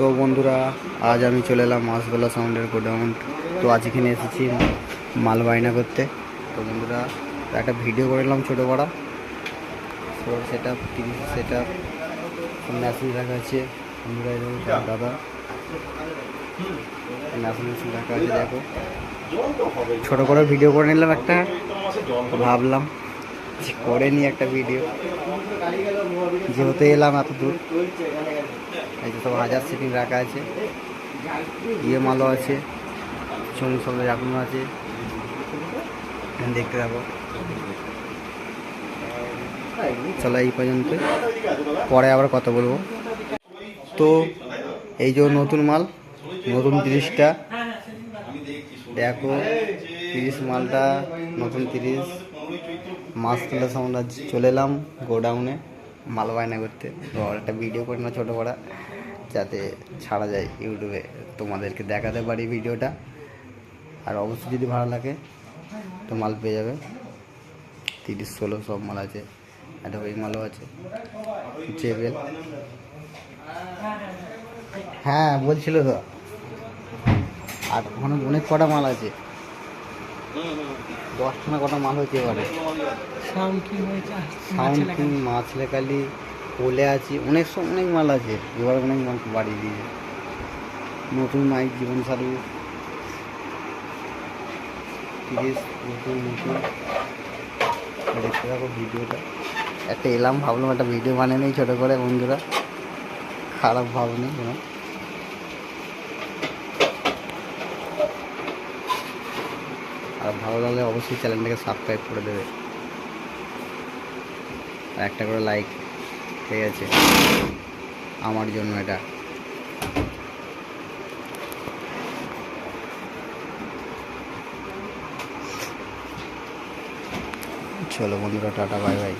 তো বন্ধুরা, আজ আমি চলে এলাম মাসবেলা সাউন্ডের গোডাউন তো আজ এখানে এসেছি মাল বায়না করতে। তো বন্ধুরা, একটা ভিডিও করে নিলাম ছোটো বড়া তো সেটা টিভি সেটা মেশিন রাখা আছে। বন্ধুরা এরকম দাদা। মেশিন মেশিন রাখা আছে, দেখো। ছোটো করে ভিডিও করে নিলাম একটা। ভাবলাম করে নি একটা ভিডিও যেহেতু এলাম এত দূর, এই যে সব হাজার সিটিং রাখা আছে। ইয়ে মালও আছে চুন সব রাখানো আছে। দেখতে থাকো। চলো এই পর্যন্ত। পরে আবার কথা বলব। তো এই যে নতুন মাল, নতুন তিরিশটা। দেখো, তিরিশ মালটা, নতুন তিরিশ। মাছ তোলা সামনে আজ চলে এলাম গোডাউনে মাল বায়না করতে। তো একটা ভিডিও করে না ছোটো করা যাতে ছাড়া যায় ইউটিউবে তোমাদেরকে দেখাতে পারি ভিডিওটা আর অবশ্যই যদি ভালো লাগে, তো মাল পেয়ে যাবে। তিরিশ, ষোলো সব মাল আছে। একটা ওই মালও আছে। জেবেল। হ্যাঁ বলছিল তো। আর ওখানে অনেক কটা মাল আছে। দশটা না কটা মাল সাউন্ড সাউন্ড কিং মাছ লেখালি কোলে আছে অনেক সব অনেক মাল আছে। এবার অনেক মাল বাড়িয়ে দিয়েছে। নতুন মাইক জীবন সার্ভিস তিরিশ নতুন নতুন। দেখতে থাকো ভিডিওটা। একটা এলাম ভাবলাম একটা ভিডিও বানিয়ে নেই ছোটো করে বন্ধুরা। খারাপ ভাবনি কোনো আর ভালো লাগলে অবশ্যই চ্যানেলটাকে সাবস্ক্রাইব করে দেবে। আর একটা করে লাইক ঠিক আছে আমার জন্য এটা। চলো বন্ধুরা, টাটা বাই বাই